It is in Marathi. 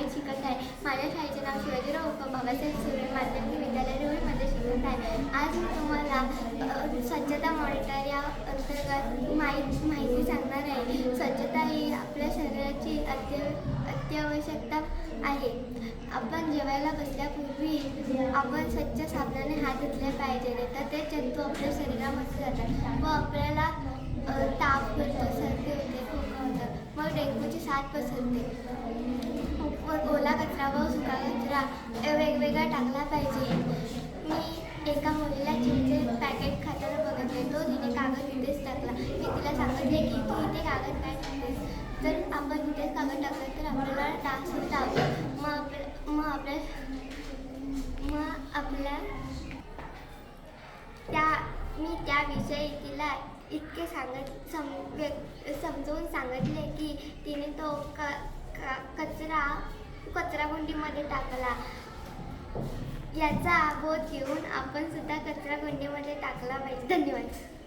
दहावीत शिकत आहे. माझ्या शाळेचे नाव शिवाजीराव उप बाबासाहेब सुरे माध्यमिक विद्यालय रोहीमध्ये शिकत आहे. आज मी तुम्हाला स्वच्छता मॉनिटर या अंतर्गत माहिती माहिती सांगणार आहे. स्वच्छता ही आपल्या शरीराची अत्य अत्यावश्यकता आहे. आपण जेवायला बसल्यापूर्वी आपण स्वच्छ साबणाने हात धुतले पाहिजे तर ते जंतू आपल्या शरीरामध्ये जातात व आपल्याला ताप होतो सर्दी होते खोकं होतं मग डेंग्यूची साथ पसरते व ओला कचरा व सुका कचरा अ, वेगवेगळा टाकला पाहिजे. मी एका मुलीला चिंचे पॅकेट खाताना बघितले तो तिने कागद तिथेच टाकला. मी तिला सांगितले की तू इथे कागद काय टाकतेस. जर आपण तिथेच कागद टाकलं तर आपल्याला डास लावतो मग आपल्या मग आपल्या मग आपल्या त्या मी त्याविषयी तिला इतके सांगत सम समजवून सांगितले की तिने तो क क कचरा कचराकुंडीमध्ये टाकला. याचा बोध घेऊन आपण सुद्धा कचरा गुंडीमध्ये टाकला पाहिजे. धन्यवाद.